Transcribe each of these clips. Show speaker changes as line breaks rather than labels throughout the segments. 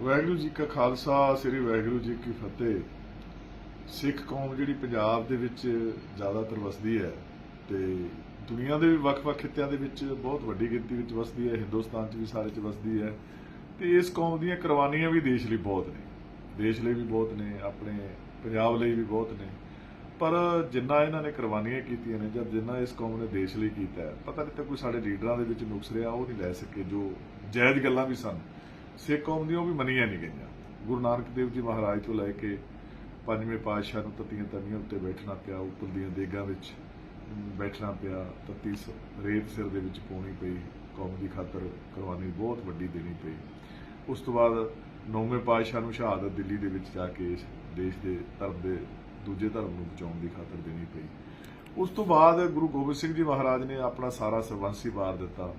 ਵਾਹਿਗੁਰੂ ਜੀ ਕਾ ਖਾਲਸਾ, ਸ੍ਰੀ ਵਾਹਿਗੁਰੂ ਜੀ ਕੀ ਫਤਿਹ। ਸਿੱਖ ਕੌਮ ਜਿਹੜੀ ਪੰਜਾਬ ਦੇ ਵਿੱਚ ਜ਼ਿਆਦਾਤਰ ਵਸਦੀ ਹੈ ਤੇ ਦੁਨੀਆ ਦੇ ਵੀ ਵੱਖ-ਵੱਖ ਖਿੱਤਿਆਂ ਦੇ ਵਿੱਚ ਬਹੁਤ ਵੱਡੀ ਗਿਣਤੀ ਵਿੱਚ ਵਸਦੀ ਹੈ, ਹਿੰਦੁਸਤਾਨ 'ਚ ਵੀ ਸਾਰੇ 'ਚ ਵਸਦੀ ਹੈ। ਤੇ ਇਸ ਕੌਮ ਦੀਆਂ ਕੁਰਬਾਨੀਆਂ ਵੀ ਦੇਸ਼ ਲਈ ਬਹੁਤ ਨੇ। ਦੇਸ਼ ਲਈ ਵੀ ਬਹੁਤ ਨੇ, ਆਪਣੇ ਪੰਜਾਬ ਲਈ ਵੀ ਬਹੁਤ ਨੇ। ਪਰ ਜਿੰਨਾ ਇਹਨਾਂ ਨੇ ਕੁਰਬਾਨੀਆਂ ਕੀਤੀਆਂ ਨੇ ਜਾਂ ਜਿੰਨਾ ਇਸ ਕੌਮ ਨੇ ਦੇਸ਼ ਲਈ ਕੀਤਾ ਪਤਾ ਨਹੀਂ ਤਾਂ ਕੋਈ ਸਾਡੇ ਲੀਡਰਾਂ ਦੇ ਵਿੱਚ ਨੁਕਸ ਰਿਹਾ, ਉਹ ਨਹੀਂ ਲੈ ਸਕੇ ਜੋ ਜਾਇਜ਼ ਗੱਲਾਂ ਵੀ ਸਨ। ਸਿੱਖ ਕੌਮ ਦੀਆਂ ਉਹ ਵੀ ਮੰਨੀਆਂ ਨਹੀਂ ਗਈਆਂ। ਗੁਰੂ ਨਾਨਕ ਦੇਵ ਜੀ ਮਹਾਰਾਜ ਤੋਂ ਲੈ ਕੇ ਪੰਜਵੇਂ ਪਾਤਸ਼ਾਹ ਨੂੰ ਤਤੀਆਂ ਤਵੀਆਂ ਉੱਤੇ ਬੈਠਣਾ ਪਿਆ, ਉੱਪਰ ਦੀਆਂ ਦੇਗਾਂ ਵਿੱਚ ਬੈਠਣਾ ਪਿਆ, ਤਤੀ ਰੇਤ ਸਿਰ ਦੇ ਵਿੱਚ ਪਾਉਣੀ ਪਈ, ਕੌਮ ਦੀ ਖਾਤਰ ਕੁਰਬਾਨੀ ਬਹੁਤ ਵੱਡੀ ਦੇਣੀ ਪਈ। ਉਸ ਤੋਂ ਬਾਅਦ ਨੌਵੇਂ ਪਾਤਸ਼ਾਹ ਨੂੰ ਸ਼ਹਾਦਤ ਦਿੱਲੀ ਦੇ ਵਿੱਚ ਜਾ ਕੇ ਦੇਸ਼ ਦੇ ਧਰਮ ਦੇ ਦੂਜੇ ਧਰਮ ਨੂੰ ਬਚਾਉਣ ਦੀ ਖਾਤਰ ਦੇਣੀ ਪਈ। ਉਸ ਤੋਂ ਬਾਅਦ ਗੁਰੂ ਗੋਬਿੰਦ ਸਿੰਘ ਜੀ ਮਹਾਰਾਜ ਨੇ ਆਪਣਾ ਸਾਰਾ ਸਰਵੰਸੀ ਵਾਰ ਦਿੱਤਾ।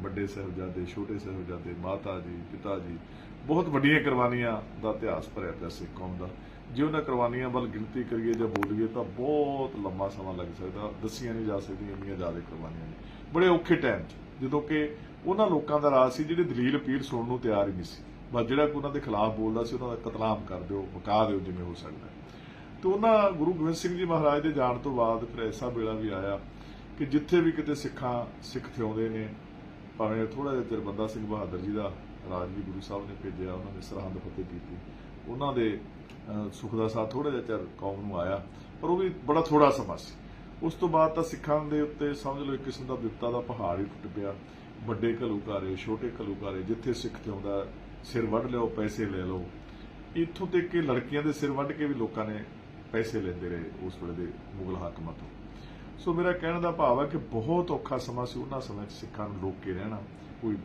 ਵੱਡੇ ਸਾਹਿਬਜ਼ਾਦੇ, ਛੋਟੇ ਸਾਹਿਬਜ਼ਾਦੇ, ਮਾਤਾ ਜੀ, ਪਿਤਾ ਜੀ, ਬਹੁਤ ਵੱਡੀਆਂ ਕੁਰਬਾਨੀਆਂ ਦਾ ਇਤਿਹਾਸ ਭਰਿਆ ਪਿਆ ਸਿੱਖ ਕੌਮ ਦਾ। ਜੇ ਉਹਨਾਂ ਕੁਰਬਾਨੀਆਂ ਵੱਲ ਗਿਣਤੀ ਕਰੀਏ ਜਾਂ ਬੋਲੀਏ ਤਾਂ ਬਹੁਤ ਲੰਮਾ ਸਮਾਂ ਲੱਗ ਸਕਦਾ, ਦੱਸੀਆਂ ਨਹੀਂ ਜਾ ਸਕਦੀਆਂ ਇੰਨੀਆਂ ਜ਼ਿਆਦਾ ਕੁਰਬਾਨੀਆਂ ਨੇ। ਬੜੇ ਔਖੇ ਟਾਈਮ 'ਚ, ਜਦੋਂ ਕਿ ਉਹਨਾਂ ਲੋਕਾਂ ਦਾ ਰਾਜ ਸੀ ਜਿਹੜੇ ਦਲੀਲ ਪੀਰ ਸੁਣਨ ਨੂੰ ਤਿਆਰ ਹੀ ਨਹੀਂ ਸੀ। ਬਸ ਜਿਹੜਾ ਉਹਨਾਂ ਦੇ ਖਿਲਾਫ ਬੋਲਦਾ ਸੀ, ਉਹਨਾਂ ਦਾ ਕਤਲਾਮ ਕਰ ਦਿਓ, ਮੁਕਾ ਦਿਓ, ਜਿਵੇਂ ਹੋ ਸਕਦਾ। ਤੇ ਉਹਨਾਂ ਗੁਰੂ ਗੋਬਿੰਦ ਸਿੰਘ ਜੀ ਮਹਾਰਾਜ ਦੇ ਜਾਣ ਤੋਂ ਬਾਅਦ ਫਿਰ ਐਸਾ ਵੇਲਾ ਵੀ ਆਇਆ ਕਿ ਜਿੱਥੇ ਵੀ ਕਿਤੇ ਸਿੱਖਾਂ ਸਿੱਖ ਥਿਆਉਂਦੇ ਨੇ ਭਾਵੇਂ ਥੋੜਾ ਜਿਹਾ ਚਿਰ ਬੰਦਾ ਸਿੰਘ ਬਹਾਦਰ ਜੀ ਦਾ ਰਾਜ ਵੀ ਗੁਰੂ ਸਾਹਿਬ ਨੇ ਭੇਜਿਆ, ਉਹਨਾਂ ਨੇ ਸਰਹੰਦ ਫਤਿਹ ਕੀਤੀ। ਉਹਨਾਂ ਦੇ ਸੁਖ ਦਾ ਸਾਥ ਥੋੜਾ ਜਿਹਾ ਚਿਰ ਕੌਮ ਨੂੰ ਆਇਆ, ਪਰ ਉਹ ਵੀ ਬੜਾ ਥੋੜਾ ਸਮਾਂ ਸੀ। ਉਸ ਤੋਂ ਬਾਅਦ ਤਾਂ ਸਿੱਖਾਂ ਦੇ ਉੱਤੇ ਸਮਝ ਲਓ ਇੱਕ ਕਿਸਮ ਦਾ ਵਿਪਤਾ ਦਾ ਪਹਾੜ ਹੀ ਟੁੱਟ ਪਿਆ। ਵੱਡੇ ਘਲੂਕਾਰੇ ਛੋਟੇ ਘਲੂਕਾਰੇ ਜਿੱਥੇ ਸਿੱਖ ਥਿਆਉਂਦਾ ਸਿਰ ਵੱਢ ਲਿਓ ਪੈਸੇ ਲੈ ਲਓ। ਇੱਥੋਂ ਤੱਕ ਕਿ ਲੜਕੀਆਂ ਦੇ ਸਿਰ ਵੱਢ ਕੇ ਵੀ ਲੋਕਾਂ ਨੇ ਪੈਸੇ ਲੈਂਦੇ ਰਹੇ ਉਸ ਵੇਲੇ ਦੇ ਮੁਗਲ ਹਾਕਮਾਂ ਤੋਂ। ਸੋ ਮੇਰਾ ਕਹਿਣ ਦਾ ਭਾਵ ਹੈ ਕਿ ਬਹੁਤ ਔਖਾ ਸਮਾਂ ਸੀ ਉਹਨਾਂ ਸਮੇਂ 'ਚ ਸਿੱਖਾਂ ਨੂੰ ਰੋਕ ਕੇ ਰਹਿਣਾ। ਕੋਈ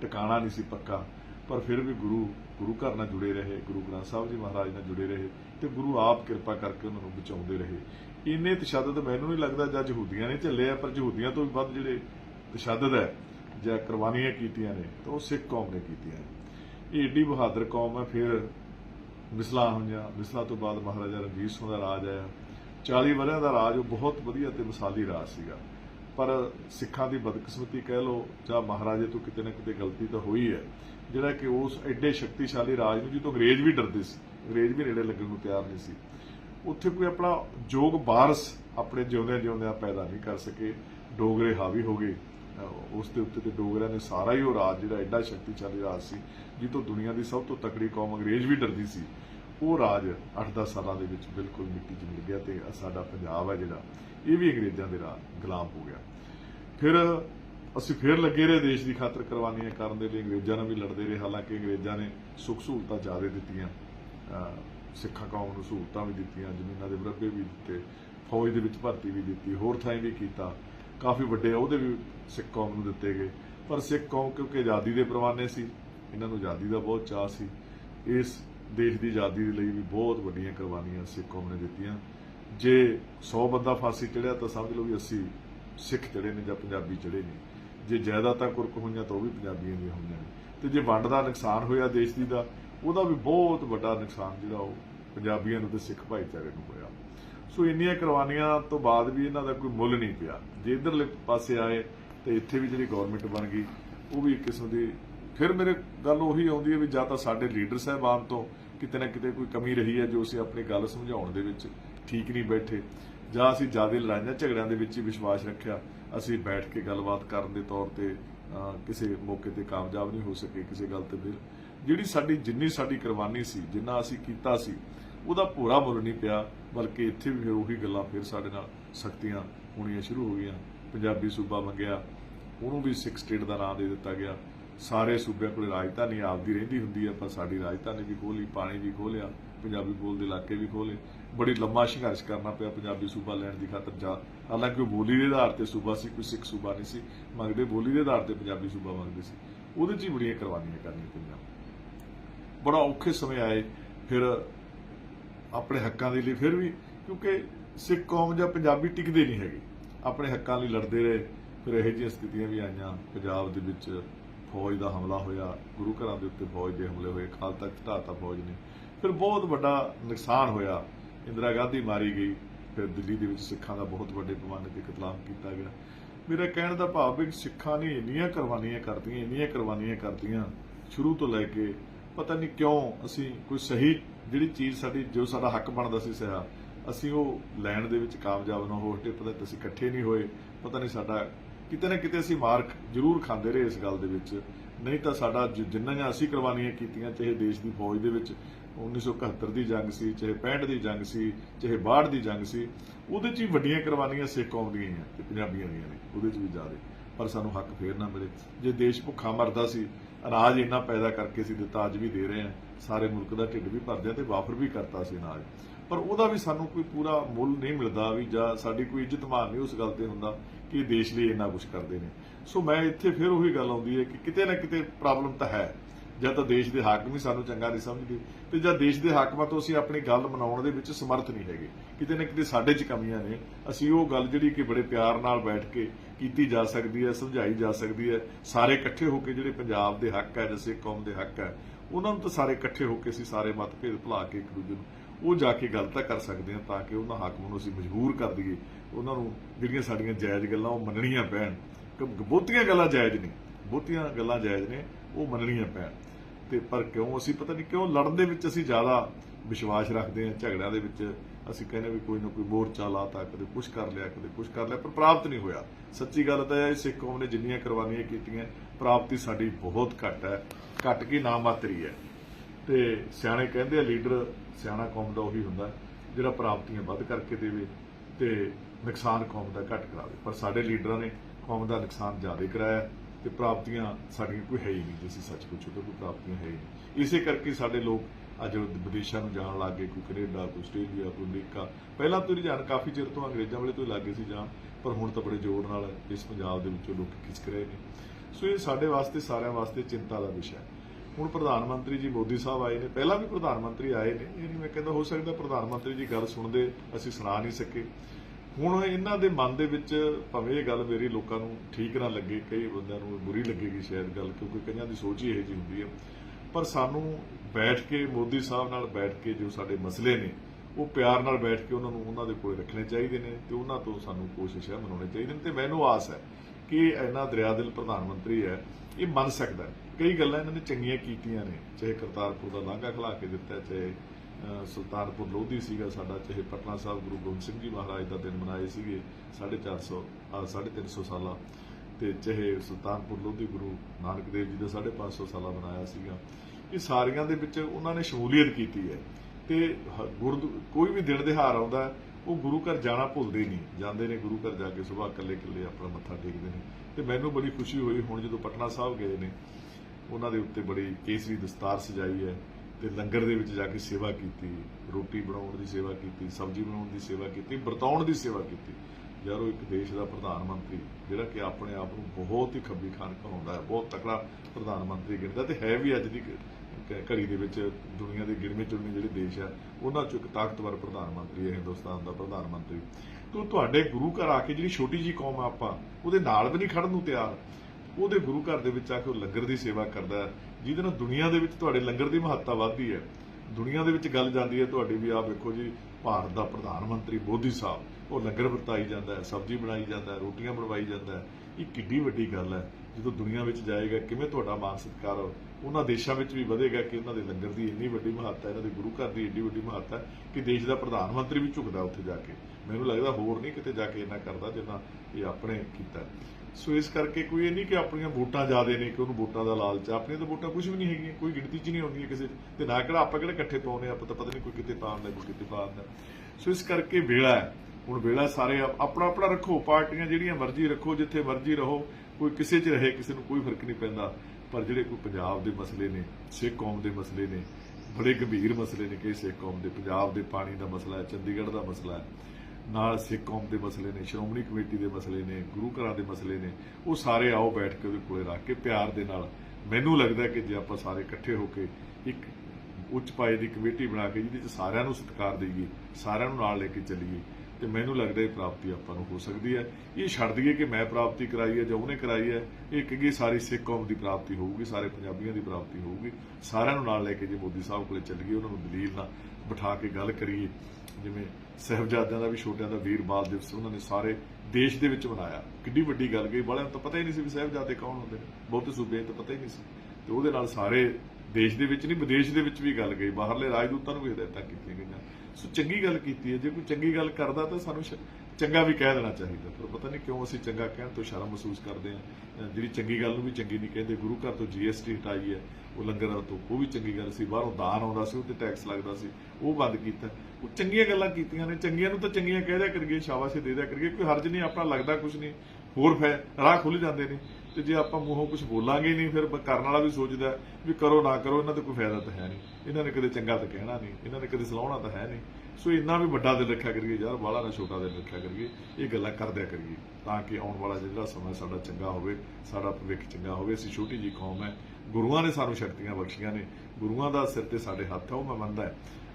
ਟਿਕਾਣਾ ਨਹੀਂ ਸੀ ਪੱਕਾ, ਪਰ ਫਿਰ ਵੀ ਗੁਰੂ ਗੁਰੂ ਘਰ ਨਾਲ ਜੁੜੇ ਰਹੇ, ਗੁਰੂ ਗ੍ਰੰਥ ਸਾਹਿਬ ਜੀ ਮਹਾਰਾਜ ਨਾਲ ਜੁੜੇ ਰਹੇ ਤੇ ਗੁਰੂ ਆਪ ਕਿਰਪਾ ਕਰਕੇ ਉਹਨਾਂ ਨੂੰ ਬਚਾਉਂਦੇ ਰਹੇ। ਇੰਨੇ ਤਸ਼ੱਦਦ ਮੈਨੂੰ ਨਹੀਂ ਲੱਗਦਾ ਜਾਂ ਯਹੂਦੀਆਂ ਨੇ ਝੱਲੇ ਆ, ਪਰ ਯਹੂਦੀਆਂ ਤੋਂ ਵੀ ਵੱਧ ਜਿਹੜੇ ਤਸ਼ੱਦਦ ਹੈ ਜਾਂ ਕੁਰਬਾਨੀਆਂ ਕੀਤੀਆਂ ਨੇ, ਤਾਂ ਉਹ ਸਿੱਖ ਕੌਮ ਨੇ ਕੀਤੀਆਂ ਇਹ ਏਡੀ ਬਹਾਦਰ ਕੌਮ ਹੈ, ਫਿਰ ਮਿਸਲਾ ਹੋਈਆਂ। ਮਿਸਲਾ ਤੋਂ ਬਾਅਦ ਮਹਾਰਾਜਾ ਰਣਜੀਤ ਸਿੰਘ ਦਾ ਰਾਜ ਆਇਆ। 40 ਵਰ੍ਹਿਆਂ ਦਾ ਰਾਜ, ਉਹ ਬਹੁਤ ਵਧੀਆ ਤੇ ਮਿਸਾਲੀ ਰਾਜ ਸੀਗਾ। ਪਰ ਸਿੱਖਾਂ ਦੀ ਬਦਕਿਸਮਤੀ ਕਹਿ ਲੋ ਜਾਂ ਮਹਾਰਾਜੇ ਤੋਂ ਕਿਤੇ ਨਾ ਕਿਤੇ ਗਲਤੀ ਤਾਂ ਹੋਈ ਹੈ। ਜਿਹੜਾ ਕਿ ਉਸ ਐਡੇ ਸ਼ਕਤੀਸ਼ਾਲੀ ਰਾਜ ਨੂੰ ਜਿੱਤੋਂ ਅੰਗਰੇਜ਼ ਵੀ ਡਰਦੇ ਸੀ, ਅੰਗਰੇਜ਼ ਵੀ ਨੇੜੇ ਲੱਗਣ ਨੂੰ ਤਿਆਰ ਨਹੀਂ ਸੀ। ਉੱਥੇ ਕੋਈ ਆਪਣਾ ਯੋਗ ਬਾਰਸ ਆਪਣੇ ਜਿਉਂਦਿਆਂ ਜਿਉਂਦਿਆਂ ਪੈਦਾ ਨਹੀਂ ਕਰ ਸਕੇ। ਡੋਗਰੇ ਹਾਵੀ ਹੋ ਗਏ। ਅਹ ਉਸ ਦੇ ਉੱਤੇ ਤੇ ਡੋਗਰਿਆਂ ਨੇ ਸਾਰਾ ਹੀ ਉਹ ਰਾਜ ਜਿਹੜਾ ਐਡਾ ਸ਼ਕਤੀਸ਼ਾਲੀ ਰਾਜ ਸੀ ਜਿੱਤੋਂ ਦੁਨੀਆ ਦੀ ਸਭ ਤੋਂ ਤਕੜੀ ਕੌਮ ਅੰਗਰੇਜ਼ ਵੀ ਡਰਦੀ ਸੀ। ਉਹ ਰਾਜ 8-10 ਸਾਲਾਂ ਦੇ ਵਿੱਚ ਬਿਲਕੁਲ ਮਿੱਟੀ 'ਚ ਮਿਲ ਗਿਆ ਤੇ ਸਾਡਾ ਪੰਜਾਬ ਹੈ ਜਿਹੜਾ, ਇਹ ਵੀ ਅੰਗਰੇਜ਼ਾਂ ਦੇ ਰਾਜ ਗੁਲਾਮ ਹੋ ਗਿਆ। ਫਿਰ ਅਸੀਂ ਫਿਰ ਲੱਗੇ ਰਹੇ ਦੇਸ਼ ਦੀ ਖਾਤਰ ਕੁਰਬਾਨੀਆਂ ਕਰਨ ਦੇ ਲਈ, ਅੰਗਰੇਜ਼ਾਂ ਨਾਲ ਵੀ ਲੜਦੇ ਰਹੇ, ਹਾਲਾਂਕਿ ਅੰਗਰੇਜ਼ਾਂ ਨੇ ਸੁੱਖ ਸਹੂਲਤਾਂ ਜ਼ਿਆਦਾ ਦਿੱਤੀਆਂ ਸਿੱਖਾਂ ਕੌਮ ਨੂੰ ਸਹੂਲਤਾਂ ਵੀ ਦਿੱਤੀਆਂ, ਜ਼ਮੀਨਾਂ ਦੇ ਬਰੱਬੇ ਵੀ ਦਿੱਤੇ, ਫੌਜ ਦੇ ਵਿੱਚ ਭਰਤੀ ਵੀ ਦਿੱਤੀ, ਹੋਰ ਥਾਈਂ ਵੀ ਕੀਤਾ, ਕਾਫੀ ਵੱਡੇ ਅਹੁਦੇ ਵੀ ਸਿੱਖ ਕੌਮ ਨੂੰ ਦਿੱਤੇ ਗਏ। ਪਰ ਸਿੱਖ ਕੌਮ ਕਿਉਂਕਿ ਆਜ਼ਾਦੀ ਦੇ ਪ੍ਰਵਾਨੇ ਸੀ, ਇਹਨਾਂ ਨੂੰ ਆਜ਼ਾਦੀ ਦਾ ਬਹੁਤ ਚਾਅ ਸੀ, ਇਸ ਦੇਸ਼ ਦੀ ਆਜ਼ਾਦੀ ਦੇ ਲਈ ਵੀ ਬਹੁਤ ਵੱਡੀਆਂ ਕੁਰਬਾਨੀਆਂ ਸਿੱਖ ਕੌਮ ਨੇ ਦਿੱਤੀਆਂ। ਜੇ 100 ਬੰਦਾ ਫਾਂਸੀ ਚੜਿਆ ਤਾਂ ਸਮਝ ਲਓ ਵੀ 80 ਸਿੱਖ ਚੜੇ ਨੇ ਜਾਂ ਪੰਜਾਬੀ ਚੜੇ ਨੇ। ਜੇ ਜ਼ਿਆਦਾਤਰ ਕੁਰਕ ਹੋਈਆਂ ਤਾਂ ਉਹ ਵੀ ਪੰਜਾਬੀਆਂ ਦੀਆਂ ਹੋਈਆਂ ਨੇ। ਤੇ ਜੇ ਵੰਡ ਦਾ ਨੁਕਸਾਨ ਹੋਇਆ ਦੇਸ਼ ਦੀ ਦਾ, ਉਹਦਾ ਵੀ ਬਹੁਤ ਵੱਡਾ ਨੁਕਸਾਨ ਜਿਹੜਾ ਉਹ ਪੰਜਾਬੀਆਂ ਨੂੰ ਤੇ ਸਿੱਖ ਭਾਈਚਾਰੇ ਨੂੰ ਹੋਇਆ। ਸੋ ਇੰਨੀਆਂ ਕੁਰਬਾਨੀਆਂ ਤੋਂ ਬਾਅਦ ਵੀ ਇਹਨਾਂ ਦਾ ਕੋਈ ਮੁੱਲ ਨਹੀਂ ਪਿਆ। ਜੇ ਇਧਰਲੇ ਪਾਸੇ ਆਏ ਤੇ ਇੱਥੇ ਵੀ ਜਿਹੜੀ ਗਵਰਨਮੈਂਟ ਬਣ ਗਈ, ਉਹ ਵੀ ਇੱਕ ਕਿਸਮ ਦੀ ਫਿਰ ਮੇਰੇ ਗੱਲ ਉਹੀ ਆਉਂਦੀ ਹੈ ਵੀ ਜਾਂ ਤਾਂ ਸਾਡੇ ਲੀਡਰ ਸਾਹਿਬਾਨ ਤੋਂ ਕਿਤੇ ਨਾ ਕਿਤੇ ਕੋਈ ਕਮੀ ਰਹੀ ਹੈ ਜੋ ਅਸੀਂ ਆਪਣੀ ਗੱਲ ਸਮਝਾਉਣ ਦੇ ਵਿੱਚ ਠੀਕ ਨਹੀਂ ਬੈਠੇ ਜਾਂ ਅਸੀਂ ਜ਼ਿਆਦਾ ਲੜਾਈਆਂ ਝਗੜਿਆਂ ਦੇ ਵਿੱਚ ਹੀ ਵਿਸ਼ਵਾਸ ਰੱਖਿਆ, ਅਸੀਂ ਬੈਠ ਕੇ ਗੱਲਬਾਤ ਕਰਨ ਦੇ ਤੌਰ ਤੇ ਕਿਸੇ ਮੌਕੇ ਤੇ ਕਾਮਯਾਬ ਨਹੀਂ ਹੋ ਸਕੇ ਕਿਸੇ ਗੱਲ ਤੇ ਫਿਰ। ਜਿਹੜੀ ਸਾਡੀ ਜਿੰਨੀ ਸਾਡੀ ਕੁਰਬਾਨੀ ਸੀ, ਜਿੰਨਾ ਅਸੀਂ ਕੀਤਾ ਸੀ, ਉਹਦਾ ਪੂਰਾ ਮੁੱਲ ਨਹੀਂ ਪਿਆ, ਬਲਕਿ ਇੱਥੇ ਵੀ ਫਿਰ ਉਹੀ ਗੱਲਾਂ ਫਿਰ ਸਾਡੇ ਨਾਲ ਸਖਤੀਆਂ ਹੋਣੀਆਂ ਸ਼ੁਰੂ ਹੋ ਗਈਆਂ। ਪੰਜਾਬੀ ਸੂਬਾ ਮੰਗਿਆ, ਉਹਨੂੰ ਵੀ ਸਿੱਖ ਸਟੇਟ ਦਾ ਨਾਮ ਦੇ ਦਿੱਤਾ ਗਿਆ। ਸਾਰੇ ਸੂਬਿਆਂ ਕੋਲ ਰਾਜਧਾਨੀ ਆਪਦੀ ਰਹਿੰਦੀ ਹੁੰਦੀ ਹੈ ਪਰ ਸਾਡੀ ਰਾਜਧਾਨੀ ਵੀ ਖੋਲੀ ਪਾਣੀ ਵੀ ਖੋਲਿਆ ਪੰਜਾਬੀ ਬੋਲਦੇ ਇਲਾਕੇ ਵੀ ਖੋਲੇ ਬੜੀ ਲੰਮਾ ਸੰਘਰਸ਼ ਕਰਨਾ ਪਿਆ ਪੰਜਾਬੀ ਸੂਬਾ ਲੈਣ ਦੀ ਖਾਤਰ ਜਾ। ਹਾਲਾਂਕਿ ਉਹ ਬੋਲੀ ਦੇ ਆਧਾਰ ਤੇ ਸੂਬਾ ਸੀ, ਕੋਈ ਸਿੱਖ ਸੂਬਾ ਨਹੀਂ ਸੀ ਮੰਗਦੇ ਬੋਲੀ ਦੇ ਆਧਾਰ ਤੇ ਪੰਜਾਬੀ ਸੂਬਾ ਮੰਗਦੇ ਸੀ। ਉਹਦੇ 'ਚ ਹੀ ਬੜੀਆਂ ਕੁਰਬਾਨੀਆਂ ਕਰਨੀਆਂ ਪਈਆਂ। ਬੜਾ ਔਖੇ ਸਮੇਂ ਆਏ, ਫਿਰ ਆਪਣੇ ਹੱਕਾਂ ਦੇ ਲਈ ਫਿਰ ਵੀ, ਕਿਉਂਕਿ ਸਿੱਖ ਕੌਮ ਜਾਂ ਪੰਜਾਬੀ ਟਿਕਦੇ ਨਹੀਂ ਹੈਗੇ। ਆਪਣੇ ਹੱਕਾਂ ਲਈ ਲੜਦੇ ਰਹੇ, ਫਿਰ ਇਹੋ ਜਿਹੀਆਂ ਸਥਿਤੀਆਂ ਵੀ ਆਈਆਂ, ਪੰਜਾਬ ਦੇ ਵਿੱਚ ਫੌਜ ਦਾ ਹਮਲਾ ਹੋਇਆ, ਗੁਰੂ ਘਰਾਂ ਦੇ ਉੱਤੇ ਫੌਜ ਦੇ ਹਮਲੇ ਹੋਏ ਖਾਲ ਤੱਕ ਢਾਤਾ ਫੌਜ ਨੇ। ਫਿਰ ਬਹੁਤ ਵੱਡਾ ਨੁਕਸਾਨ ਹੋਇਆ। ਇੰਦਰਾ ਗਾਂਧੀ ਮਾਰੀ ਗਈ। ਫਿਰ ਦਿੱਲੀ ਦੇ ਵਿੱਚ ਸਿੱਖਾਂ ਦਾ ਬਹੁਤ ਵੱਡੇ ਪੈਮਾਨੇ ਤੇ ਕਤਲਾਮ ਕੀਤਾ ਗਿਆ। ਮੇਰਾ ਕਹਿਣ ਦਾ ਭਾਵ ਹੈ ਕਿ ਸਿੱਖਾਂ ਨੇ ਇੰਨੀਆਂ ਕੁਰਬਾਨੀਆਂ ਕਰਤੀਆਂ, ਇੰਨੀਆਂ ਕੁਰਬਾਨੀਆਂ ਕਰਤੀਆਂ ਸ਼ੁਰੂ ਤੋਂ ਲੈ ਕੇ, ਪਤਾ ਨਹੀਂ ਕਿਉਂ ਅਸੀਂ ਕੋਈ ਸਹੀ ਜਿਹੜੀ ਚੀਜ਼ ਸਾਡੀ, ਜੋ ਸਾਡਾ ਹੱਕ ਬਣਦਾ ਸੀ ਸਿਆ, ਅਸੀਂ ਉਹ ਲੈਣ ਦੇ ਵਿੱਚ ਕਾਮਯਾਬ ਨਾ ਹੋ ਹਟੇ ਪਤਾ ਨਹੀਂ ਅਸੀਂ ਇਕੱਠੇ ਨਹੀਂ ਹੋਏ, ਪਤਾ ਨਹੀਂ ਸਾਡਾ ਕਿਤੇ ਨਾ ਕਿਤੇ ਅਸੀਂ ਮਾਰਕ ਜ਼ਰੂਰ ਖਾਂਦੇ ਰਹੇ ਇਸ ਗੱਲ ਦੇ ਵਿੱਚ। ਨਹੀਂ ਤਾਂ ਸਾਡਾ ਜਿ- ਜਿੰਨੀਆਂ ਅਸੀਂ ਕੁਰਬਾਨੀਆਂ ਕੀਤੀਆਂ, ਚਾਹੇ ਦੇਸ਼ ਦੀ ਫੌਜ ਦੇ ਵਿੱਚ 1971 ਦੀ ਜੰਗ ਸੀ, ਚਾਹੇ 65 ਦੀ ਜੰਗ ਸੀ, ਚਾਹੇ 62 ਦੀ ਜੰਗ ਸੀ, ਉਹਦੇ 'ਚ ਹੀ ਵੱਡੀਆਂ ਕੁਰਬਾਨੀਆਂ ਸਿੱਖ ਕੌਮ ਦੀਆਂ ਹੀ ਆ ਤੇ ਪੰਜਾਬੀਆਂ ਦੀਆਂ ਨੇ, ਉਹਦੇ 'ਚ ਵੀ ਜ਼ਿਆਦਾ। ਪਰ ਸਾਨੂੰ ਹੱਕ ਫੇਰ ਨਾ ਮਿਲੇ। ਜੇ ਦੇਸ਼ ਭੁੱਖਾ ਮਰਦਾ ਸੀ, ਅਨਾਜ ਇੰਨਾ ਪੈਦਾ ਕਰਕੇ ਸੀ ਦਿੱਤਾ, ਅੱਜ ਵੀ ਦੇ ਰਹੇ ਆ ਸਾਰੇ ਮੁਲਕ ਦਾ ਢਿੱਡ ਵੀ ਭਰਦੇ ਤੇ ਵਾਫਰ ਵੀ ਕਰਤਾ ਸੀ ਅਨਾਜ ਪਰ ਉਹਦਾ ਵੀ ਸਾਨੂੰ ਕੋਈ ਪੂਰਾ ਮੁੱਲ ਨਹੀਂ ਮਿਲਦਾ ਵੀ ਜਾਂ ਸਾਡੀ ਕੋਈ ਇੱਜ਼ਤ ਮਾਨ ਨਹੀਂ ਉਸ ਗੱਲ ਤੇ ਹੁੰਦਾ ਕਿ ਇਹ ਦੇਸ਼ ਲਈ ਇੰਨਾ ਕੁਝ ਕਰਦੇ ਨੇ। ਸੋ ਮੈਂ ਇੱਥੇ ਫਿਰ ਉਹੀ ਗੱਲ ਆਉਂਦੀ ਹੈ ਕਿ ਕਿਤੇ ਨਾ ਕਿਤੇ ਪ੍ਰੋਬਲਮ ਤਾਂ ਹੈ। ਜਾਂ ਤਾਂ ਦੇਸ਼ ਦੇ ਹਾਕਮ ਹੀ ਸਾਨੂੰ ਚੰਗਾ ਨਹੀਂ ਸਮਝਦੇ ਤੇ ਜਾਂ ਦੇਸ਼ ਦੇ ਹਾਕਮਾਂ ਤੋਂ ਅਸੀਂ ਆਪਣੀ ਗੱਲ ਮਨਾਉਣ ਦੇ ਵਿੱਚ ਸਮਰਥ ਨਹੀਂ ਹੈਗੇ। ਕਿਤੇ ਨਾ ਕਿਤੇ ਸਾਡੇ 'ਚ ਕਮੀਆਂ ਨੇ। ਅਸੀਂ ਉਹ ਗੱਲ ਜਿਹੜੀ ਕਿ ਬੜੇ ਪਿਆਰ ਨਾਲ ਬੈਠ ਕੇ ਕੀਤੀ ਜਾ ਸਕਦੀ ਹੈ, ਸਮਝਾਈ ਜਾ ਸਕਦੀ ਹੈ। ਸਾਰੇ ਇਕੱਠੇ ਹੋ ਕੇ ਜਿਹੜੇ ਪੰਜਾਬ ਦੇ ਹੱਕ ਹੈ ਜਿਵੇਂ ਕੌਮ ਦੇ ਹੱਕ ਹੈ ਉਹਨਾਂ ਨੂੰ ਤਾਂ ਸਾਰੇ ਇਕੱਠੇ ਹੋ ਕੇ ਅਸੀਂ ਸਾਰੇ ਮਤਭੇਦ ਭੁਲਾ ਕੇ ਇੱਕ ਦੂਜੇ ਨੂੰ ਉਹ ਜਾ ਕੇ ਗੱਲ ਤਾਂ ਕਰ ਸਕਦੇ ਹਾਂ ਤਾਂ ਕਿ ਉਹਨਾਂ ਹਾਕਮਾਂ ਨੂੰ ਅਸੀਂ ਮਜਬੂਰ ਕਰ ਦਈਏ। ਉਹਨਾਂ ਨੂੰ ਜਿਹੜੀਆਂ ਸਾਡੀਆਂ ਜਾਇਜ਼ ਗੱਲਾਂ ਉਹ ਮੰਨਣੀਆਂ ਪੈਣ। ਕਿ, ਬਹੁਤੀਆਂ ਗੱਲਾਂ ਜਾਇਜ਼ ਨਹੀਂ। ਬਹੁਤੀਆਂ ਗੱਲਾਂ ਜਾਇਜ਼ ਨੇ, ਉਹ ਮੰਨਣੀਆਂ ਪੈਣ। ਤੇ ਪਰ ਕਿਉਂ ਅਸੀਂ ਪਤਾ ਨਹੀਂ ਕਿਉਂ ਲੜਨ ਦੇ ਵਿੱਚ ਅਸੀਂ ਜ਼ਿਆਦਾ ਵਿਸ਼ਵਾਸ ਰੱਖਦੇ ਹਾਂ ਝਗੜਿਆਂ ਦੇ ਵਿੱਚ। ਅਸੀਂ ਕਹਿੰਦੇ ਵੀ ਕੋਈ ਨਾ ਕੋਈ ਮੋਰਚਾ ਲਾਤਾ ਕਦੇ ਕੁਝ ਕਰ ਲਿਆ, ਕਦੇ ਕੁਝ ਕਰ ਲਿਆ, ਪਰ ਪ੍ਰਾਪਤ ਨਹੀਂ ਹੋਇਆ। ਸੱਚੀ ਗੱਲ ਤਾਂ ਇਹ ਸਿੱਖ ਕੌਮ ਨੇ ਜਿੰਨੀਆਂ ਕੁਰਬਾਨੀਆਂ ਕੀਤੀਆਂ, ਪ੍ਰਾਪਤੀ ਸਾਡੀ ਬਹੁਤ ਘੱਟ ਹੈ। ਘੱਟ ਕੀ ਨਾ ਮਾਤਰੀ ਹੈ ਤੇ ਸਿਆਣੇ ਕਹਿੰਦੇ ਆ, ਲੀਡਰ ਸਿਆਣਾ ਕੌਮ ਦਾ ਉਹੀ ਹੁੰਦਾ, ਜਿਹੜਾ ਪ੍ਰਾਪਤੀਆਂ ਵੱਧ ਕਰਕੇ ਦੇਵੇ ਤੇ ਨੁਕਸਾਨ ਕੌਮ ਦਾ ਘੱਟ ਕਰਾਵੇ। ਪਰ ਸਾਡੇ ਲੀਡਰਾਂ ਨੇ ਕੌਮ ਦਾ ਨੁਕਸਾਨ ਜ਼ਿਆਦਾ ਕਰਾਇਆ ਤੇ ਪ੍ਰਾਪਤੀਆਂ ਸਾਡੀਆਂ ਕੋਈ ਹੈ ਹੀ ਨਹੀਂ ਜੇ ਅਸੀਂ ਸੱਚ ਪੁੱਛੋ ਤਾਂ ਕੋਈ ਪ੍ਰਾਪਤੀਆਂ ਹੈ ਹੀ ਨਹੀਂ। ਇਸੇ ਕਰਕੇ ਸਾਡੇ ਲੋਕ ਅੱਜ ਵਿਦੇਸ਼ਾਂ ਨੂੰ ਜਾਣ ਲੱਗ ਗਏ, ਕੋਈ ਕੈਨੇਡਾ, ਕੋਈ ਆਸਟ੍ਰੇਲੀਆ, ਕੋਈ ਅਮਰੀਕਾ। ਪਹਿਲਾਂ ਤੋਂ ਰੁਝਾਨ ਕਾਫੀ ਚਿਰ ਤੋਂ ਅੰਗਰੇਜ਼ਾਂ ਵੇਲੇ ਤੋਂ ਲੱਗੇ ਸੀ ਜਾਣ ਪਰ ਹੁਣ ਤਾਂ ਬੜੇ ਜ਼ੋਰ ਨਾਲ ਇਸ ਪੰਜਾਬ ਦੇ ਵਿੱਚੋਂ ਲੋਕ ਖਿਸਕ ਰਹੇ ਨੇ। ਸੋ ਇਹ ਸਾਡੇ ਵਾਸਤੇ, ਸਾਰਿਆਂ ਵਾਸਤੇ ਚਿੰਤਾ ਦਾ ਵਿਸ਼ਾ ਹੈ। ਹੁਣ ਪ੍ਰਧਾਨ ਮੰਤਰੀ ਜੀ ਮੋਦੀ ਸਾਹਿਬ ਆਏ ਨੇ, ਪਹਿਲਾਂ ਵੀ ਪ੍ਰਧਾਨ ਮੰਤਰੀ ਆਏ ਨੇ, ਇਹ ਨਹੀਂ ਮੈਂ ਕਹਿੰਦਾ ਹੋ ਸਕਦਾ ਪ੍ਰਧਾਨ ਮੰਤਰੀ ਜੀ ਗੱਲ ਸੁਣਦੇ, ਅਸੀਂ ਸੁਣਾ ਨਹੀਂ ਸਕੇ। ਹੁਣ ਇਹਨਾਂ ਦੇ ਮਨ ਦੇ ਵਿੱਚ ਭਾਵੇਂ ਇਹ ਗੱਲ ਮੇਰੀ ਲੋਕਾਂ ਨੂੰ ਠੀਕ ਨਾ ਲੱਗੇ, ਕਈ ਬੰਦਿਆਂ ਨੂੰ ਬੁਰੀ ਲੱਗੇਗੀ ਸ਼ਾਇਦ ਗੱਲ, ਕਿਉਂਕਿ ਕਈਆਂ ਦੀ ਸੋਚ ਹੀ ਇਹੋ ਜਿਹੀ ਹੁੰਦੀ ਹੈ। ਪਰ ਸਾਨੂੰ ਬੈਠ ਕੇ ਮੋਦੀ ਸਾਹਿਬ ਨਾਲ ਬੈਠ ਕੇ ਜੋ ਸਾਡੇ ਮਸਲੇ ਨੇ, ਉਹ ਪਿਆਰ ਨਾਲ ਬੈਠ ਕੇ ਉਹਨਾਂ ਨੂੰ ਉਹਨਾਂ ਦੇ ਕੋਲ ਰੱਖਣੇ ਚਾਹੀਦੇ ਨੇ ਤੇ ਉਹਨਾਂ ਤੋਂ ਸਾਨੂੰ ਕੋਸ਼ਿਸ਼ਾਂ ਹੈ ਮਨਾਉਣੀ ਚਾਹੀਦੀ ਨੇ ਤੇ ਮੈਨੂੰ ਆਸ ਹੈ ਕਿ ਇੰਨਾ ਦਰਿਆਦਿਲ ਪ੍ਰਧਾਨ ਮੰਤਰੀ ਹੈ, ਇਹ ਮੰਨ ਸਕਦਾ ਕਈ ਗੱਲਾਂ ਇਹਨਾਂ ਨੇ ਚੰਗੀਆਂ ਕੀਤੀਆਂ ਨੇ, ਚਾਹੇ ਕਰਤਾਰਪੁਰ ਦਾ ਲਾਂਘਾ ਖਲਾ ਕੇ ਦਿੱਤਾ, ਚਾਹੇ ਸੁਲਤਾਨਪੁਰ ਲੋਧੀ ਸੀਗਾ ਸਾਡਾ, ਚਾਹੇ ਪਟਨਾ ਸਾਹਿਬ ਗੁਰੂ ਗੋਬਿੰਦ ਸਿੰਘ ਜੀ ਮਹਾਰਾਜ ਦਾ ਦਿਨ ਮਨਾਏ ਸੀਗੇ 450 ਆ 350 ਸਾਲਾ ਤੇ ਚਾਹੇ ਸੁਲਤਾਨਪੁਰ ਲੋਧੀ ਗੁਰੂ ਨਾਨਕ ਦੇਵ ਜੀ ਦਾ 550 ਸਾਲਾ ਮਨਾਇਆ ਸੀਗਾ। ਇਹ ਸਾਰੀਆਂ ਦੇ ਵਿੱਚ ਉਹਨਾਂ ਨੇ ਸ਼ਮੂਲੀਅਤ ਕੀਤੀ ਹੈ। ਤੇ ਗੁਰਦ, ਕੋਈ ਵੀ ਦਿਨ ਦਿਹਾੜ ਆਉਂਦਾ ਉਹ ਗੁਰੂ ਘਰ ਜਾਣਾ ਭੁੱਲਦੇ ਨਹੀਂ। ਜਾਂਦੇ ਨੇ ਗੁਰੂ ਘਰ ਜਾ ਕੇ ਸੁਬਾਹ ਇਕੱਲੇ ਇਕੱਲੇ ਆਪਣਾ ਮੱਥਾ ਟੇਕਦੇ ਨੇ। ਤੇ ਮੈਨੂੰ ਬੜੀ ਖੁਸ਼ੀ ਹੋਈ ਹੁਣ ਜਦੋਂ ਪਟਨਾ ਸਾਹਿਬ ਗਏ ਨੇ, ਉਹਨਾਂ ਦੇ ਉੱਤੇ ਬੜੀ ਕੇਸਰੀ ਦਸਤਾਰ ਸਜਾਈ ਹੈ ਤੇ ਲੰਗਰ ਦੇ ਵਿੱਚ ਜਾ ਕੇ ਸੇਵਾ ਕੀਤੀ, ਰੋਟੀ ਬਣਾਉਣ ਦੀ ਸੇਵਾ ਕੀਤੀ, ਸਬਜ਼ੀ ਬਣਾਉਣ ਦੀ ਸੇਵਾ ਕੀਤੀ, ਵਰਤਾਉਣ ਦੀ ਸੇਵਾ ਕੀਤੀ। ਯਾਰੋ, ਇੱਕ ਦੇਸ਼ ਦਾ ਪ੍ਰਧਾਨ ਮੰਤਰੀ, ਜਿਹੜਾ ਕਿ ਆਪਣੇ ਆਪ ਨੂੰ ਬਹੁਤ ਹੀ ਖੱਬੀ ਖਾਨ ਕਹਾਉਂਦਾ ਹੈ, ਬਹੁਤ ਤਕੜਾ ਪ੍ਰਧਾਨ ਮੰਤਰੀ ਗਿਣਦਾ ਤੇ ਹੈ ਵੀ ਅੱਜ ਦੀ ਘੜੀ ਦੇ ਵਿੱਚ ਦੁਨੀਆ ਦੇ ਗਿਣਵੇਂ ਚੁਣਵੇਂ ਜਿਹੜੇ ਦੇਸ਼ ਆ, ਉਹਨਾਂ ਚੋਂ ਇੱਕ ਤਾਕਤਵਰ ਪ੍ਰਧਾਨ ਮੰਤਰੀ ਹੈ ਹਿੰਦੁਸਤਾਨ ਦਾ ਪ੍ਰਧਾਨ ਮੰਤਰੀ। ਤੋ ਤੁਹਾਡੇ ਗੁਰੂ ਘਰ ਆ ਕੇ ਜਿਹੜੀ ਛੋਟੀ ਜੀ ਕੌਮ ਆ ਆਪਾਂ, ਉਹਦੇ ਨਾਲ ਵੀ ਨਹੀਂ ਖੜਨ ਨੂੰ ਤਿਆਰ। ਉਹਦੇ ਗੁਰੂ ਘਰ ਦੇ ਵਿੱਚ ਆ ਕੇ ਉਹ ਲੰਗਰ ਦੀ ਸੇਵਾ ਕਰਦਾ ਜਿਹਦੇ ਨਾਲ ਦੁਨੀਆ ਦੇ ਵਿੱਚ ਤੁਹਾਡੇ ਲੰਗਰ ਦੀ ਮਹੱਤਤਾ ਵੱਧਦੀ ਹੈ। ਦੁਨੀਆ ਦੇ ਵਿੱਚ ਗੱਲ ਜਾਂਦੀ ਹੈ, ਤੁਹਾਡੀ ਵੀ ਆਹ ਵੇਖੋ ਜੀ, ਭਾਰਤ ਦਾ ਪ੍ਰਧਾਨ ਮੰਤਰੀ ਮੋਦੀ ਸਾਹਿਬ, ਉਹ ਲੰਗਰ ਵਰਤਾਈ ਜਾਂਦਾ ਹੈ, ਸਬਜ਼ੀ ਬਣਾਈ ਜਾਂਦਾ ਹੈ, ਰੋਟੀਆਂ ਬਣਵਾਈ ਜਾਂਦਾ ਹੈ। ਇਹ ਕਿੱਡੀ ਵੱਡੀ ਗੱਲ ਹੈ, ਜਦੋਂ ਦੁਨੀਆ ਵਿੱਚ ਜਾਏਗਾ, ਕਿਵੇਂ ਤੁਹਾਡਾ ਮਾਨ ਸਤਿਕਾਰ ਉਹਨਾਂ ਦੇਸ਼ਾਂ ਵਿੱਚ ਵੀ ਵਧੇਗਾ ਕਿ ਉਹਨਾਂ ਦੇ ਲੰਗਰ ਦੀ ਇੰਨੀ ਵੱਡੀ ਮਹੱਤਤਾ, ਇਹਨਾਂ ਦੇ ਗੁਰੂ ਘਰ ਦੀ ਇੰਨੀ ਵੱਡੀ ਮਹੱਤਤਾ ਕਿ ਦੇਸ਼ ਦਾ ਪ੍ਰਧਾਨ ਮੰਤਰੀ ਵੀ ਝੁਕਦਾ ਉੱਥੇ ਜਾ ਕੇ। ਮੈਨੂੰ ਲੱਗਦਾ ਹੋਰ ਨਹੀਂ ਕਿਤੇ ਜਾ ਕੇ ਇੰਨਾ ਕਰਦਾ ਜਿੰਨਾ ਇਹ ਆਪਣੇ ਕੀਤਾ ਸੋ ਇਸ ਕਰਕੇ ਕੋਈ ਇਹ ਨਹੀਂ ਕਿ ਆਪਣੀਆਂ ਵੋਟਾਂ ਜ਼ਿਆਦੇ ਨੇ, ਕਿ ਉਹਨੂੰ ਵੋਟਾਂ ਦਾ ਲਾਲਚ ਆ ਆਪਣੀਆਂ ਤਾਂ ਵੋਟਾਂ ਕੁਝ ਵੀ ਨਹੀਂ ਹੈਗੀਆਂ, ਕੋਈ ਗਿਣਤੀ 'ਚ ਨਹੀਂ ਆਉਂਦੀਆਂ ਕਿਸੇ 'ਚ। ਤੇ ਨਾ ਕਿਹੜਾ ਆਪਾਂ ਕਿਹੜੇ ਇਕੱਠੇ ਪਾਉਨੇ ਆਪਾਂ ਤਾਂ ਪਤਾ ਨਹੀਂ ਕੋਈ ਕਿਤੇ ਪਾਉਂਦਾ ਕੋਈ ਕਿਤੇ ਪਾਉਂਦਾ ਸੋ ਇਸ ਕਰਕੇ ਵੇਲਾ ਹੈ। ਹੁਣ ਵੇਲਾ ਸਾਰੇ ਆਪਣਾ ਆਪਣਾ ਰੱਖੋ, ਪਾਰਟੀਆਂ ਜਿਹੜੀਆਂ ਮਰਜ਼ੀ ਰੱਖੋ, ਜਿੱਥੇ ਮਰਜ਼ੀ ਰਹੋ, ਕੋਈ ਕਿਸੇ 'ਚ ਰਹੇ, ਕਿਸੇ ਨੂੰ ਕੋਈ ਫ਼ਰਕ ਨਹੀਂ ਪੈਂਦਾ। ਪਰ ਜਿਹੜੇ ਕੋਈ ਪੰਜਾਬ ਦੇ ਮਸਲੇ ਨੇ, ਸਿੱਖ ਕੌਮ ਦੇ ਮਸਲੇ ਨੇ, ਬੜੇ ਗੰਭੀਰ ਮਸਲੇ ਨੇ ਕਿ ਸਿੱਖ ਕੌਮ ਦੇ, ਪੰਜਾਬ ਦੇ ਪਾਣੀ ਦਾ ਮਸਲਾ ਹੈ, ਚੰਡੀਗੜ੍ਹ ਦਾ ਮਸਲਾ ਹੈ, ਨਾਲ ਸਿੱਖ ਕੌਮ ਦੇ ਮਸਲੇ ਨੇ, ਸ਼੍ਰੋਮਣੀ ਕਮੇਟੀ ਦੇ ਮਸਲੇ ਨੇ, ਗੁਰੂ ਘਰਾਂ ਦੇ ਮਸਲੇ ਨੇ, ਉਹ ਸਾਰੇ ਆਓ ਬੈਠ ਕੇ ਉਹਦੇ ਕੋਲੇ ਰੱਖ ਕੇ ਪਿਆਰ ਦੇ ਨਾਲ, ਮੈਨੂੰ ਲੱਗਦਾ ਕਿ ਜੇ ਆਪਾਂ ਸਾਰੇ ਇਕੱਠੇ ਹੋ ਕੇ ਇੱਕ ਉੱਚ ਪਾਏ ਦੀ ਕਮੇਟੀ ਬਣਾ ਕੇ ਜਿਹਦੇ ਚ ਸਾਰਿਆਂ ਨੂੰ ਸਤਿਕਾਰ ਦੇਈਏ, ਸਾਰਿਆਂ ਨੂੰ ਨਾਲ ਲੈ ਕੇ ਚੱਲੀਏ ਤੇ ਮੈਨੂੰ ਲੱਗਦਾ ਇਹ ਪ੍ਰਾਪਤੀ ਆਪਾਂ ਨੂੰ ਹੋ ਸਕਦੀ ਹੈ। ਇਹ ਛੱਡ ਦਈਏ ਕਿ ਮੈਂ ਪ੍ਰਾਪਤੀ ਕਰਾਈ ਹੈ ਜਾਂ ਉਹਨੇ ਕਰਾਈ ਹੈ। ਇਹ ਕਹੀਏ ਸਾਰੀ ਸਿੱਖ ਕੌਮ ਦੀ ਪ੍ਰਾਪਤੀ ਹੋਊਗੀ, ਸਾਰੇ ਪੰਜਾਬੀਆਂ ਦੀ ਪ੍ਰਾਪਤੀ ਹੋਊਗੀ। ਸਾਰਿਆਂ ਨੂੰ ਨਾਲ ਲੈ ਕੇ ਜੇ ਮੋਦੀ ਸਾਹਿਬ ਕੋਲੇ ਚੱਲੀਏ ਉਹਨਾਂ ਨੂੰ ਦਲੀਲ ਨਾਲ ਬਿਠਾ ਕੇ ਗੱਲ ਕਰੀਏ। ਜਿਵੇਂ ਸਹਿਬਜ਼ਾਦਿਆਂ ਦਾ ਵੀ, ਛੋਟਿਆਂ ਦਾ ਵੀਰ ਬਾਲ ਦਿਵਸ, ਉਹਨਾਂ ਨੇ ਸਾਰੇ ਦੇਸ਼ ਦੇ ਵਿੱਚ ਮਨਾਇਆ। ਕਿੱਡੀ ਵੱਡੀ ਗੱਲ ਗਈ ਬਾਲਿਆਂ ਨੂੰ ਤਾਂ ਪਤਾ ਹੀ ਨਹੀਂ ਸੀ ਵੀ ਸਹਿਬਜ਼ਾਦੇ ਕੌਣ ਹੁੰਦੇ ਨੇ। ਬਹੁਤੇ ਸੂਬੇ ਤਾਂ ਪਤਾ ਹੀ ਨਹੀਂ ਸੀ। ਤੇ ਉਹਦੇ ਨਾਲ ਸਾਰੇ ਦੇਸ਼ ਦੇ ਵਿੱਚ ਨਹੀਂ, ਵਿਦੇਸ਼ ਦੇ ਵਿੱਚ ਵੀ ਗੱਲ ਗਈ, ਬਾਹਰਲੇ ਰਾਜਦੂਤਾਂ ਨੂੰ ਵੀ ਹਦਾਇਤਾਂ ਕੀਤੀਆਂ ਗਈਆਂ। ਸੋ ਚੰਗੀ ਗੱਲ ਕੀਤੀ ਹੈ, ਜੇ ਕੋਈ ਚੰਗੀ ਗੱਲ ਕਰਦਾ ਤਾਂ ਸਾਨੂੰ ਚੰਗਾ ਵੀ ਕਹਿ ਦੇਣਾ ਚਾਹੀਦਾ, ਪਰ ਪਤਾ ਨਹੀਂ ਕਿਉਂ ਅਸੀਂ ਚੰਗਾ ਕਹਿਣ ਤੋਂ ਸ਼ਰਮ ਮਹਿਸੂਸ ਕਰਦੇ ਹਾਂ। ਜਿਹੜੀ ਚੰਗੀ ਗੱਲ ਨੂੰ ਵੀ ਚੰਗੀ ਨਹੀਂ ਕਹਿੰਦੇ, ਗੁਰੂ ਘਰ ਤੋਂ ਜੀਐਸਟੀ ਹਟਾਈ ਹੈ, ਉਹ ਲੰਗਰਾਂ ਤੋਂ, ਉਹ ਵੀ ਚੰਗੀ ਗੱਲ ਸੀ, ਬਾਹਰੋਂ ਦਾਨ ਆਉਂਦਾ ਸੀ ਉਹ ਤੇ ਟੈਕਸ ਲੱਗਦਾ ਸੀ, ਉਹ ਬੰਦ ਕੀਤਾ। ਉਹ ਚੰਗੀਆਂ ਗੱਲਾਂ ਕੀਤੀਆਂ ਨੇ, ਚੰਗੀਆਂ ਨੂੰ ਤਾਂ ਚੰਗੀਆਂ ਕਹਿ ਦਿਆ ਕਰੀਏ, ਸ਼ਾਬਾਸ਼ੇ ਦੇ ਦਿਆ ਕਰੀਏ, ਕੋਈ ਹਰਜ ਨਹੀਂ, ਆਪਣਾ ਲੱਗਦਾ ਕੁਝ ਨਹੀਂ, ਹੋਰ ਫੈ, ਰਾਹ ਖੁੱਲ ਜਾਂਦੇ ਨੇ। ਤੇ ਜੇ ਆਪਾਂ ਮੂੰਹੋਂ ਕੁਝ ਬੋਲਾਂਗੇ ਨਹੀਂ, ਫਿਰ ਕਰਨ ਵਾਲਾ ਵੀ ਸੋਚਦਾ ਵੀ ਕਰੋ ਨਾ ਕਰੋ, ਇਹਨਾਂ ਦਾ ਕੋਈ ਫਾਇਦਾ ਤਾਂ ਹੈ ਨਹੀਂ। ਇਹਨਾਂ ਨੇ ਕਦੇ ਚੰਗਾ ਤਾਂ ਕਹਿਣਾ ਨਹੀਂ, ਇਹਨਾਂ ਨੇ ਕਦੇ ਸਲਾਹਣਾ ਤਾਂ ਹੈ ਨਹੀਂ। ਸੋ ਇੰਨਾ ਵੀ ਵੱਡਾ ਦਿਲ ਰੱਖਿਆ ਕਰੀਏ ਯਾਰ ਬਾਹਲਾ ਨਾ ਛੋਟਾ ਦਿਲ ਰੱਖਿਆ ਕਰੀਏ, ਇਹ ਗੱਲਾਂ ਕਰਦਿਆ ਕਰੀਏ, ਤਾਂ ਕਿ ਆਉਣ ਵਾਲਾ ਜਿਹੜਾ ਸਮਾਂ ਸਾਡਾ ਚੰਗਾ ਹੋਵੇ, ਸਾਡਾ ਭਵਿੱਖ ਚੰਗਾ ਹੋਵੇ। ਅਸੀਂ ਛੋਟੀ ਜੀ ਕੌਮ ਹੈ, ਗੁਰੂਆਂ ਨੇ ਸਾਨੂੰ ਸ਼ਕਤੀਆਂ ਬਖਸ਼ੀਆਂ ਨੇ, ਗੁਰੂਆਂ ਦਾ ਸਿਰ ਤੇ ਸਾਡੇ ਹੱਥ ਹੈ ਉਹ ਮੈਂ ਮੰਨਦਾ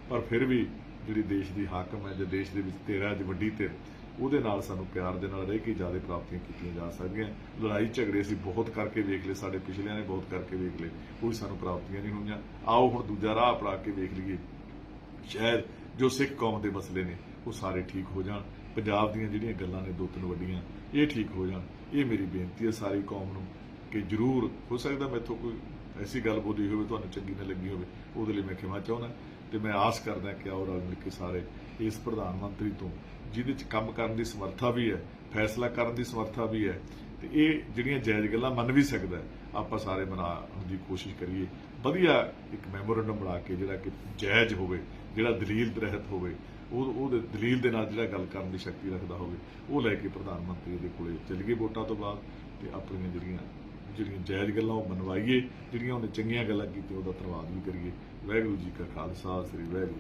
ਪਰ ਫਿਰ ਵੀ ਜਿਹੜੀ ਦੇਸ਼ ਦੀ ਹਾਕਮ ਹੈ, ਜੇ ਦੇਸ਼ ਦੇ ਵਿੱਚ ਤੇਰਾ ਅੱਜ ਵੱਡੀ ਤੇ ਉਹਦੇ ਨਾਲ ਸਾਨੂੰ ਪਿਆਰ ਦੇ ਨਾਲ ਰਹਿ ਕੇ ਜ਼ਿਆਦਾ ਪ੍ਰਾਪਤੀਆਂ ਕੀਤੀਆਂ ਜਾ ਸਕਦੀਆਂ। ਲੜਾਈ ਝਗੜੇ ਅਸੀਂ ਬਹੁਤ ਕਰਕੇ ਵੇਖ ਲਏ, ਸਾਡੇ ਪਿਛਲਿਆਂ ਨੇ ਬਹੁਤ ਕਰਕੇ ਵੇਖ ਲਏ। ਕੋਈ ਸਾਨੂੰ ਪ੍ਰਾਪਤੀਆਂ ਨਹੀਂ ਹੋਈਆਂ। ਆਓ ਹੁਣ ਦੂਜਾ ਰਾਹ ਅਪਣਾ ਕੇ ਵੇਖ ਲਈਏ। ਸ਼ਾਇਦ ਜੋ ਸਿੱਖ ਕੌਮ ਦੇ ਮਸਲੇ ਨੇ, ਉਹ ਸਾਰੇ ਠੀਕ ਹੋ ਜਾਣ। ਪੰਜਾਬ ਦੀਆਂ ਜਿਹੜੀਆਂ ਗੱਲਾਂ ਨੇ, ਦੋ ਤਿੰਨ ਵੱਡੀਆਂ, ਇਹ ਠੀਕ ਹੋ ਜਾਣ। ਇਹ ਮੇਰੀ ਬੇਨਤੀ ਹੈ ਸਾਰੀ ਕੌਮ ਨੂੰ ਕਿ ਜਰੂਰ, ਹੋ ਸਕਦਾ ਮੈਥੋਂ ਕੋਈ ਐਸੀ ਗੱਲ ਬੋਲੀ ਹੋਵੇ, ਤੁਹਾਨੂੰ ਚੰਗੀ ਨਾ ਲੱਗੀ ਹੋਵੇ, ਉਹਦੇ ਲਈ ਮੈਂ ਖਿਮਾ ਚਾਹੁੰਦਾ। ਤੇ ਮੈਂ ਆਸ ਕਰਦਾ ਕਿ ਆਓ ਰਲ ਮਿਲ ਕੇ ਸਾਰੇ ਇਸ ਪ੍ਰਧਾਨ ਮੰਤਰੀ ਤੋਂ, ਜਿਹਦੇ ਚ ਕੰਮ ਕਰਨ ਦੀ ਸਮਰੱਥਾ ਵੀ ਹੈ, ਫੈਸਲਾ ਕਰਨ ਦੀ ਸਮਰੱਥਾ ਵੀ ਹੈ, ਤੇ ਇਹ ਜਿਹੜੀਆਂ ਜਾਇਜ਼ ਗੱਲਾਂ ਮੰਨ ਵੀ ਸਕਦਾ ਆਪਾਂ ਸਾਰੇ ਮਨਾਉਣ ਦੀ ਕੋਸ਼ਿਸ਼ ਕਰੀਏ। ਵਧੀਆ ਇੱਕ ਮੈਮੋਰੰਡਮ ਬਣਾ ਕੇ ਜਿਹੜਾ ਕਿ ਜਾਇਜ਼ ਹੋਵੇ, ਜਿਹੜਾ ਦਲੀਲ ਰਹਿਤ ਹੋਵੇ, ਉਹ ਉਹਦੇ ਦਲੀਲ ਦੇ ਨਾਲ ਜਿਹੜਾ ਗੱਲ ਕਰਨ ਦੀ ਸ਼ਕਤੀ ਰੱਖਦਾ ਹੋਵੇ, ਉਹ ਲੈ ਕੇ ਪ੍ਰਧਾਨ ਮੰਤਰੀ ਦੇ ਕੋਲੇ ਚੱਲੀਏ ਵੋਟਾਂ ਤੋਂ ਬਾਅਦ ਤੇ ਆਪਣੀਆਂ ਜਿਹੜੀਆਂ ਜਿਹੜੀਆਂ ਜਾਇਜ਼ ਗੱਲਾਂ ਉਹ ਮਨਵਾਈਏ ਜਿਹੜੀਆਂ ਉਹਨੇ ਚੰਗੀਆਂ ਗੱਲਾਂ ਕੀਤੀਆਂ, ਉਹਦਾ ਧੰਨਵਾਦ ਵੀ ਕਰੀਏ। ਵਾਹਿਗੁਰੂ ਜੀ ਕਾ ਖਾਲਸਾ, ਸ੍ਰੀ ਵਾਹਿਗੁਰੂ